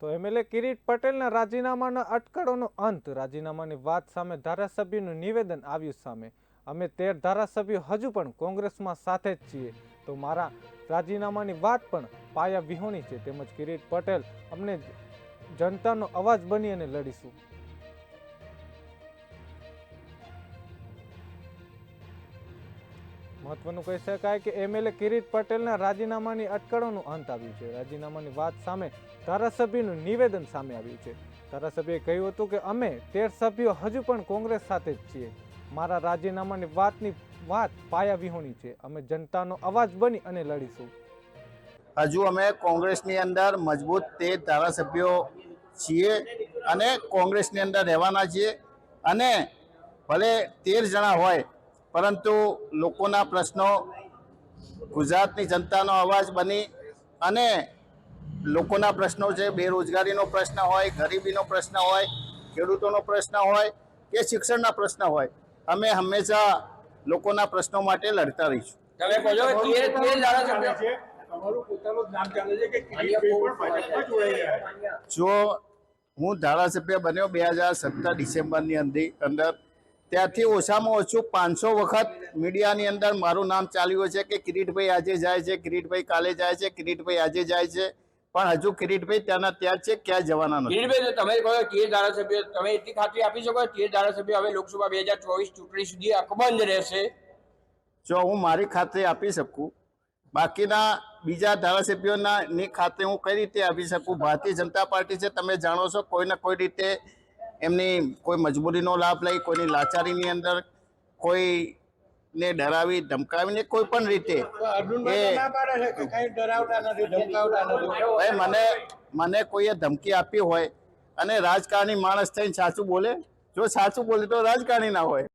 તો એમએલએ કિરીટ પટેલના રાજીનામાના અટકળોનો અંત. રાજીનામાની વાત સામે ધારાસભ્યનું નિવેદન આવ્યું સામે. અમે તેર ધારાસભ્યો હજુ પણ કોંગ્રેસમાં સાથે જ છીએ. તો મારા રાજીનામાની વાત પણ પાયા વિહોણી છે. તેમજ કિરીટ પટેલ અમને જનતાનો અવાજ બની અને લડીશું. મહત્વનું કહી શકાય કે એમએલએ કિરીટ પટેલના રાજીનામાની અટકળોનું અંત આવ્યું છે. રાજીનામાની વાત સામે ધારાસભ્યનું નિવેદન સામે આવ્યું છે. ધારાસભ્યએ કહ્યું હતું કે અમે તેર સભ્યો હજુ પણ કોંગ્રેસ સાથે જ છીએ. મારા રાજીનામાની વાતની વાત પાયા વિહોણી છે. અમે જનતાનો અવાજ બની અને લડીશું. હજુ અમે કોંગ્રેસની અંદર મજબૂત તે ધારાસભ્યો છીએ અને કોંગ્રેસની અંદર રહેવાના છીએ. અને ભલે તેર જણા હોય પરંતુ લોકોના પ્રશ્નો ગુજરાતની જનતાનો અવાજ બની અને લોકોના પ્રશ્નો છે બેરોજગારીનો પ્રશ્ન હોય ગરીબીનો પ્રશ્ન હોય ખેડૂતોનો પ્રશ્ન હોય કે શિક્ષણના પ્રશ્ન હોય અમે હંમેશા લોકોના પ્રશ્નો માટે લડતા રહીશું. જ હું ધારાસભ્ય બન્યો બે હજાર સત્તર ડિસેમ્બરની અંદર અંદર ત્યારથી ઓછામાં ઓછું પાંચસો વખત મીડિયાની અંદર મારું નામ ચાલ્યું છે કે કિરીટભાઈ આજે જાય છે કિરીટભાઈ કાલે જાય છે કિરીટભાઈ આજે જાય છે. પણ હજુ કિરીટભાઈ ત્યાંના ત્યાં છે ક્યાં જવાના નથી. કિરીટભાઈ તમે કહો તેર ધારાસભ્યો તમે એટલી ખાતરી આપી શકો તેર ધારાસભ્ય હવે લોકસભા બે હજાર ચોવીસ ચૂંટણી સુધી અકબંધ રહેશે? જો હું મારી ખાતરી આપી શકું બાકીના બીજા ધારાસભ્યોના ની ખાતે હું કઈ રીતે આપી શકું? ભારતીય જનતા પાર્ટી છે તમે જાણો છો કોઈને કોઈ રીતે એમની કોઈ મજબૂરીનો લાભ લઈ કોઈની લાચારીની અંદર કોઈને ડરાવી ધમકાવીને કોઈ પણ રીતે ના કઈ મને મને કોઈએ ધમકી આપી હોય અને રાજકારણી માણસ થઈને સાચું બોલે જો સાચું બોલે તો રાજકારણી ના હોય.